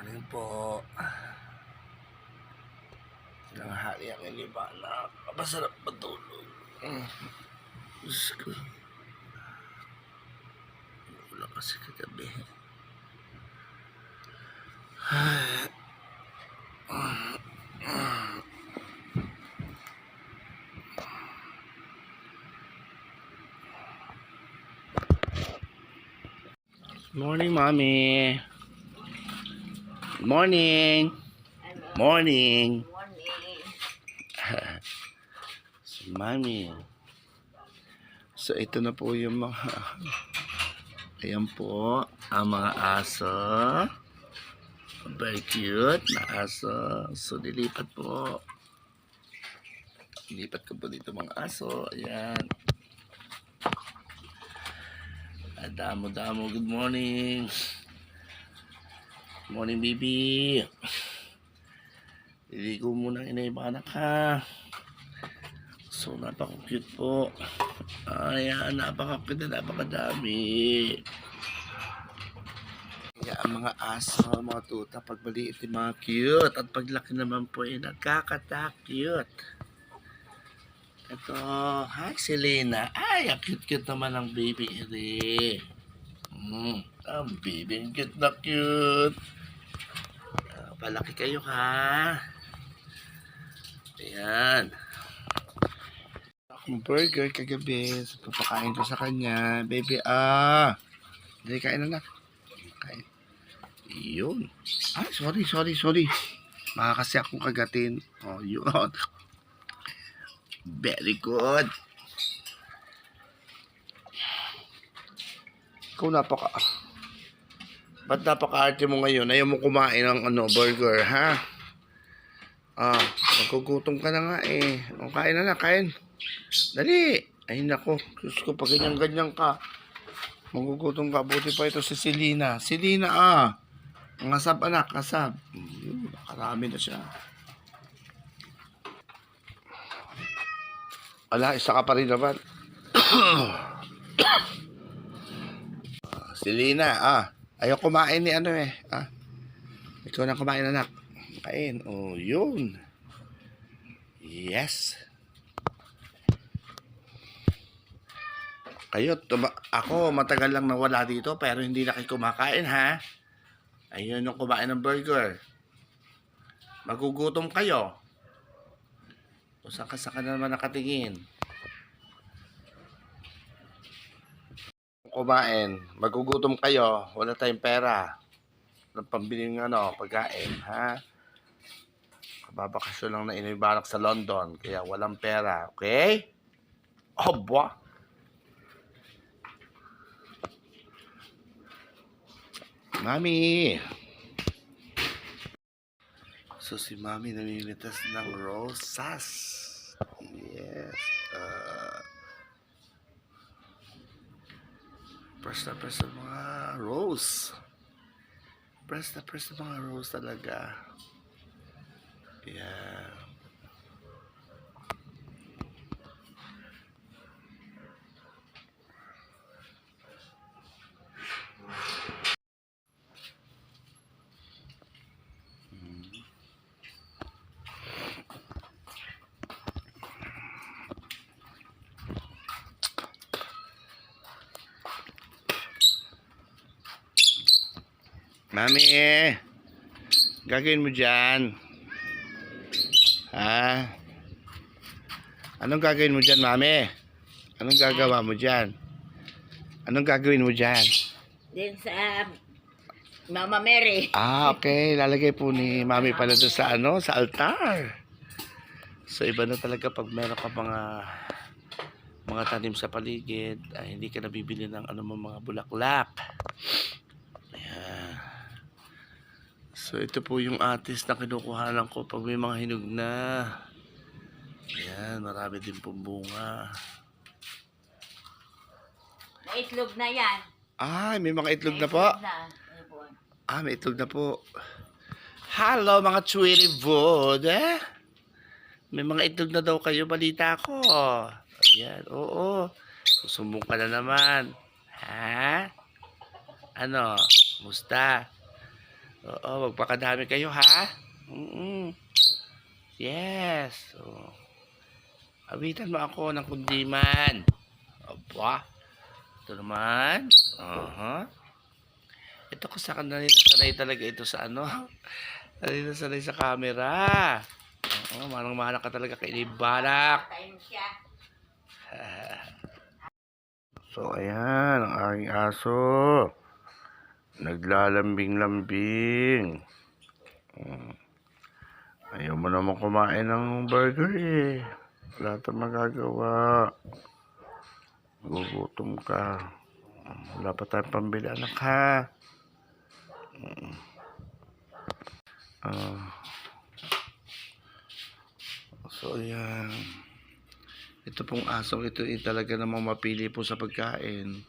Morning po. Ilang hari ang inibana. Masarap matulog. Mm. Diyos ko. Wala kasi kagabi. Morning, Mommy. Morning. Morning. si Mami. So, ito na po yung mga... Ayan po, ang mga aso. Very cute na aso. So, dilipat po. Dilipat ko po dito mga aso. Ayan. Damo-damo. Good morning. Morning, baby. Liligo muna ang inaibanak ha. So, napaka-cute po. Ayan, napaka-cute na napakadami. Kaya ang mga aso, mga tuta, pag maliit yung mga cute. At paglaki naman po, eh, nagkakata-cute. Ito, hi Selena. Ay, ang cute-cute naman ng baby ere. Hmm, ang baby, ang cute na cute. Ah, palaki kayo ha. Ayan. Akong burger kagabi. So, papakain ko sa kanya. Baby, ah. Hindi, kain na. Kain. Yun. Ay, sorry, sorry, sorry. Baka kasi akong kagatin. Oh, yun. Very good. Ikaw napaka... Ba't napaka-arte mo ngayon? Ayaw mo kumain ng ano, burger, ha? Ah, magkugutom ka na nga eh. O, kain na na, kain. Dali. Ay, nako. Diyos ko, pag ganyan-ganyan ka, magugutom ka. Buti pa ito si Selena. Selena, ah. Ang asab, anak, asab. Yun, nakarami na siya. Ala, isa ka pa rin naman. Ah, Selena, ah. Ayaw kumain ni ano eh. Ah. Ikaw na kumain, anak. Kain. Oh, yun. Yes. Kayo, tuma- ako matagal lang nawala dito pero hindi na kayo kumakain ha. Ayun yung kumain ng burger. Magugutom kayo. O saan ka saan naman nakatingin? Kumain. Magugutom kayo. Wala tayong pera. Walang pambili ng ano, pagkain, ha? Kababakasyon lang na inibalak sa London. Kaya walang pera. Okay? Oba! Mami! So si Mami namimitas ng rosas. Yes. Uh, press na press ng mga rose. Press na press ng mga rose talaga. Yeah. Mami, gagawin mo dyan. Ha? Anong gagawin mo dyan, Mami? Anong gagawa mo dyan? Anong gagawin mo dyan? Din sa Mama Mary. Ah, okay. Lalagay po ni Mami pala doon sa ano, sa altar. So, iba na talaga pag meron ka mga mga tanim sa paligid, ay hindi ka nabibili ng ano mga bulaklak. Ayan. So, ito po yung atis na kinukuhanan ko pag may mga hinog na. Ayan, marami din pong bunga. May itlog na yan. Ay, may mga itlog May na po. na. Ano? Ah, may itlog na po. Hello, mga chwiri food, eh? May mga itlog na daw kayo, balita ko. Ayan, oo. Susumbong ka na naman. Ha? Ano? Musta? Oo, magpakadami kayo ha. Mm Yes. Oh. Awitan mo ako ng kundiman. Aba. Ito naman. Aha. Ito ko sa kanila sanay talaga ito sa ano. Na sanay sa camera. Oo, manang-mana ka talaga kay Balak. Tayo siya. So, ayan, ang aking aso. Naglalambing-lambing. Mm. Ayaw mo naman kumain ng burger eh. Wala tayong magagawa. Gugutom ka. Wala pa tayong pambili, anak ha. Mm. Ah. so, ayan. Ito pong asong ito eh, talaga namang mapili po sa pagkain.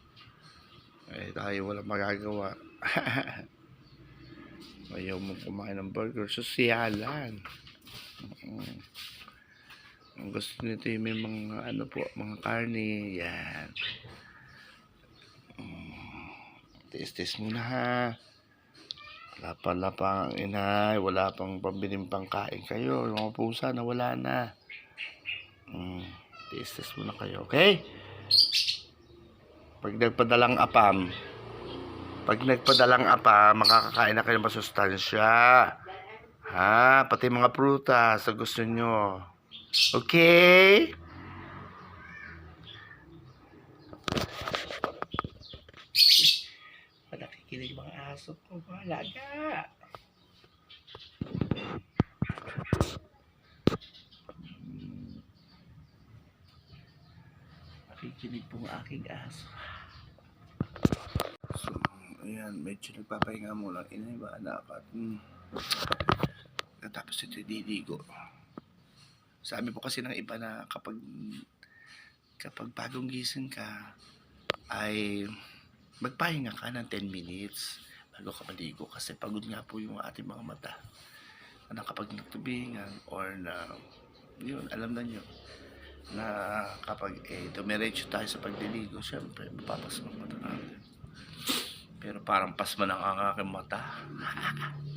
Eh, tayo walang magagawa. Ayaw mo kumain ng burger. So, siyalan. Mm. Ang gusto nito yung may mga ano po, mga karne. Yan. Mm. Tis-tis muna ha. Wala pa, wala pa inay. Wala pang pambiling pangkain kayo. Yung mga pusa na wala na. Mm. Tis-tis muna kayo, okay? Pag nagpadalang apam, pag nagpadalang apa, makakakain na kayo ng masustansya. Ha? Pati mga prutas sa gusto nyo. Okay? Nakikinig mga aso ko, mga alaga. Nakikinig po ang aking aso. So, ayan, medyo nagpapahinga muna. Inay ba, anak? At, mm, tapos ito diligo. Sabi po kasi ng iba na kapag kapag bagong gising ka, ay magpahinga ka ng 10 minutes bago ka maligo kasi pagod nga po yung ating mga mata na kapag nagtubingan or na yun, alam na nyo na kapag eh, dumiretso tayo sa pagliligo, syempre, mapapas ang mata natin. Pero parang pasma ng ang aking mata.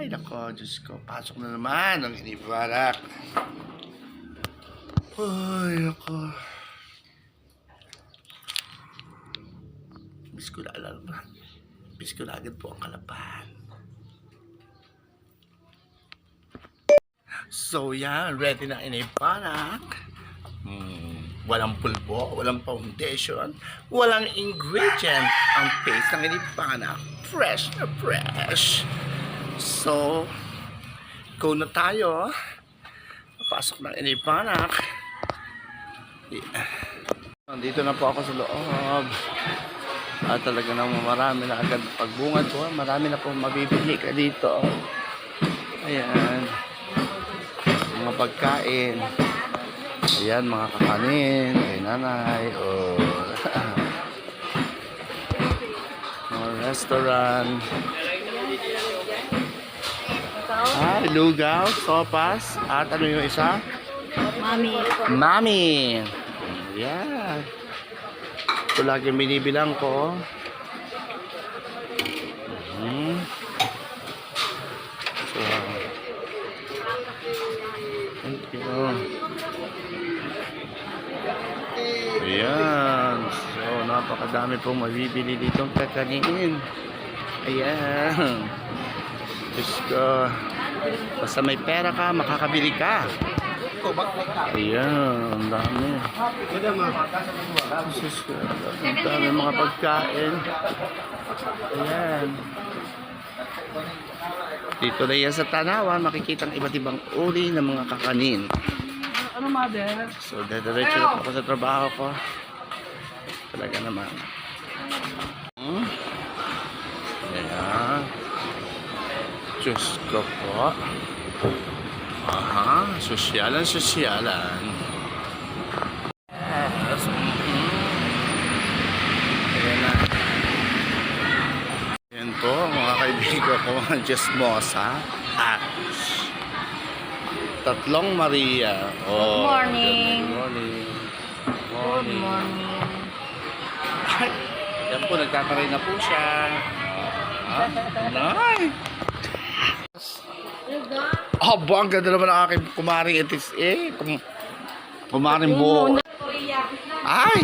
Ay, nako, Diyos ko. Pasok na naman ang inibarak. Ay, nako. Miss ko na alam. Miss ko na agad po ang kalaban. So, yan. Ready na inibarak. Hmm, walang pulbo, walang foundation, walang ingredient. Ang taste ng inibarak. Fresh na fresh. So, go na tayo. Pasok ng inibanak. Yeah. Nandito na po ako sa loob. At talaga namang marami na agad pagbungad ko. Marami na po mabibili ka dito. Ayan. Mga pagkain. Ayan, mga kakanin. Kay nanay. O, mga restaurant. Ah, lugaw, sopas, at ano yung isa? Mami. Mami! Yan. Ito lagi binibilang ko. Hmm. So, thank you. Ayan. So, napakadami pong mabibili ditong kakanin. Ayan. Diyos ko. Basta may pera ka, makakabili ka. Ayan, ang dami. Diyos ko, ang dami mga pagkain. Ayan. Dito na yan sa Tanawan, makikita ang iba't ibang uri ng mga kakanin. Ano, mother? So, dediretso na ako sa trabaho ko. Talaga naman. Hmm? Ayan. Diyos ko po. Aha, sosyalan, sosyalan. Yes. mhm. Ayan po, mga kaibigan ko, mga Jesmosa. At Tatlong Maria. Oh, morning. Good morning. Good morning. Yan po, nagtataray na po siya. Nay! Aba, ang ganda naman ang aking kumaring itis eh. Kum kumaring buo. Ay!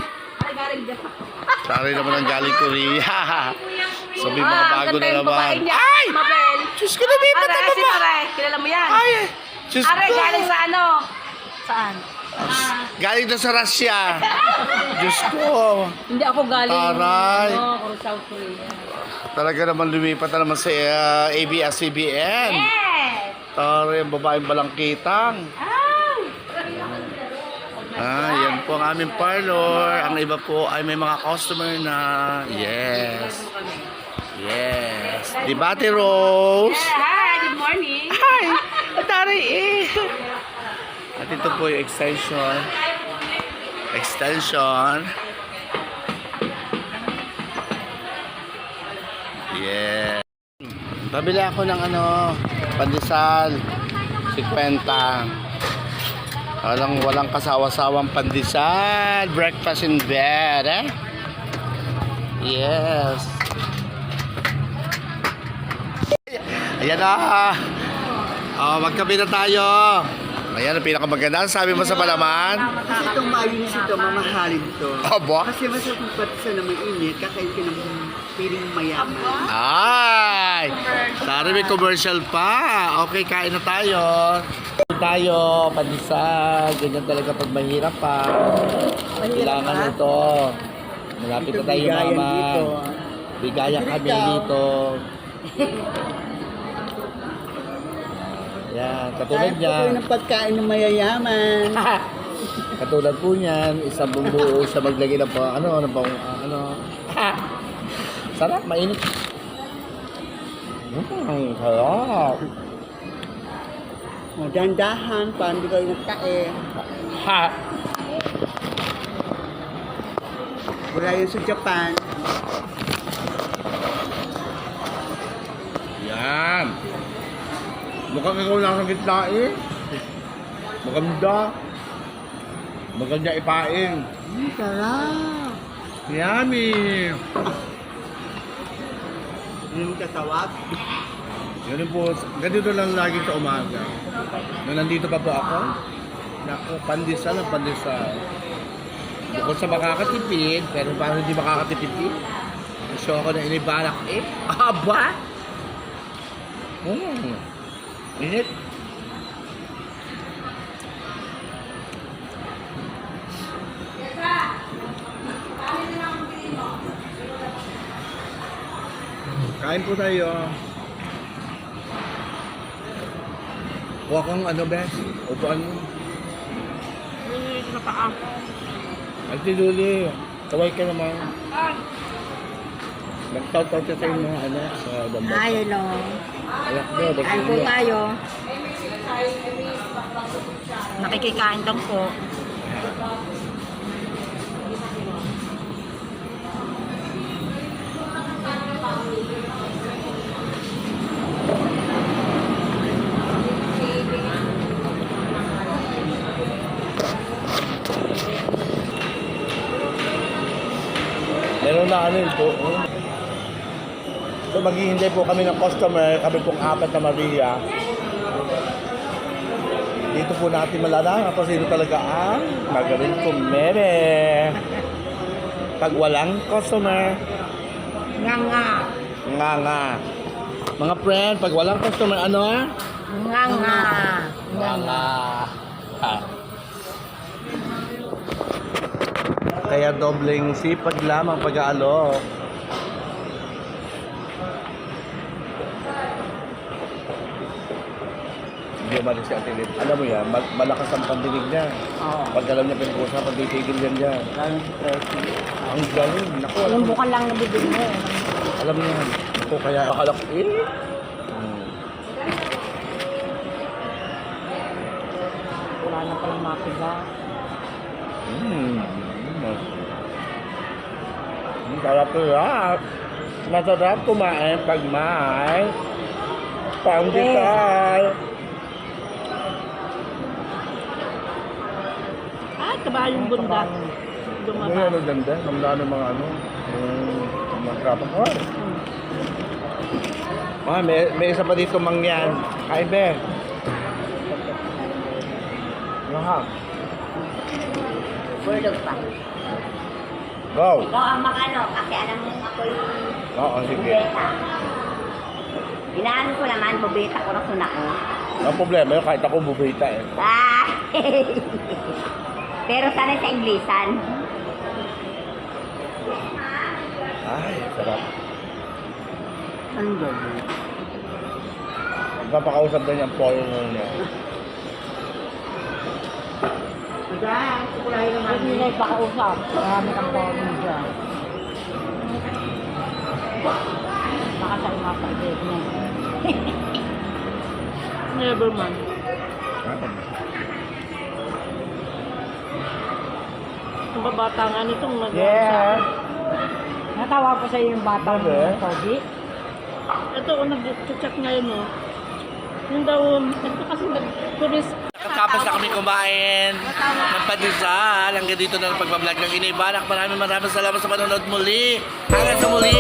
Sorry naman ang galing Korea. Sabi mga Ah, bago na naman. Ay! Diyos ko, Are, na si ba? Are. Kilala mo yan? Ay! Diyos Are, ko. galing sa ano? Saan? Galing na sa Russia. Diyos ko. Hindi ako galing. Taray. Ako South Korea. Talaga naman lumipat na naman sa uh, ABS-CBN. Yes! Taray, ang babaeng balangkitang. Ay! Ah, yan po ang aming parlor. Ang iba po ay may mga customer na. Yes. Yes. Di ba, Rose? Hi, good morning. Hi! Taray eh. At ito po yung extension. Extension. Yeah. Pabili ako ng ano, pandesal. 50. Walang, walang kasawa-sawang pandesal. Breakfast in bed, eh? Yes. Ayan na. Oh, magkape na tayo. Ayan, ang pinakamaganda. Ano Sabi mo sa palaman? Itong maayos ito, mamahalin to. Aba. Kasi masarap pati sa naman init, kakain ka ng piling mayaman. Ay! Sorry, may commercial pa. Okay, kain na tayo. Kain tayo, pandesal. Ganyan talaga pag mahirap pa. Kailangan ito. Malapit na tayo, bigayan mama. dito. Bigayan kami Ito. dito. Yan, katulad Kahit po kayo niya. ng pagkain ng mayayaman. Katulad po niyan, isang bumbuo siya maglagay ng pang, ano, ng pang, ah, ano. Sarap, mainit. Mm, sarap. O, dandahan, para hindi kayo nagkain. Ha! Wala yun sa Japan. Yan. Mukhang ikaw nasa gitna eh. Maganda. Maganda ipain. Mm, sarap. Yummy. Yung katawag. Yun din po, ganito lang lagi sa umaga. Nung nandito pa po ako, naku, pandesal ang pandesal. Bukod sa makakatipid, pero paano hindi makakatipid eh? Gusto ako na inibalak eh. Aba! Hmm. Init. Kain po tayo. Kuha kang ano, Bes? Upuan mo. Sa paa. Ay, si Luli. Kaway ka naman. Nag-shout-out ka sa inyong mga anak sa Bamba. Ay, hello. Anak mo, ba't Kain po tayo. Nakikikain lang po. Meron na ano yun po. So maghihintay po kami ng customer, kami pong apat na Maria. Dito po natin malalaman kung sino talaga ang magaling kumere. Pag walang customer, Nga nga. nga nga. Mga friend, pag walang customer, ano ah? Nga nga. Nga nga. Ha. Kaya dobleng sipag lamang pag-aalok. Hindi ba si Ate Lip? Alam mo yan, mal- malakas ang pandinig niya. Oo. Pag alam niya pinag-uusapan, titigil yan dyan. Lalo sa Turkey. Ang galing. Naku, alam Yung mo. bukan lang na bibig mo. Alam niya yan. Naku, kaya akala ko, eh. Hmm. Wala na palang mapiga. Mm. Ang sarap sarap. Masarap kumain pag may pandesal. Kabayong bunda. Ano Dumaba. ano ganda? Namdaan ng mga ano. Yung mga kapag. Oh. Ah, may, may isa pa dito mangyan. Kain, be. Lahap. Bulldog pa. Go. Ikaw ang makano kasi alam mo ako yung Oo, sige. bubeta. Inaano ko naman, bubeta ko na sunak ko. Ang problema yun, kahit ako bubita eh. Ah! Pero sana sa Inglisan. Ay, sarap. Ang gabi. Papakausap din yung polo niya. Huwag nila ipakausap. Marami kang problem dyan. Baka sa umapagdate niya. Never man. Ang babata nga nitong nag Yes. Natawa ko sa iyo yung bata mo, Bakit? Toby. Ito, oh, nag-chat ngayon, oh. Yung daw, ito kasi nag-tourist Tapos na kami kumain ng padisal. Hanggang dito na ang pagbablog ng Inay Banak. Maraming maraming salamat sa panonood muli. Hanggang sa muli!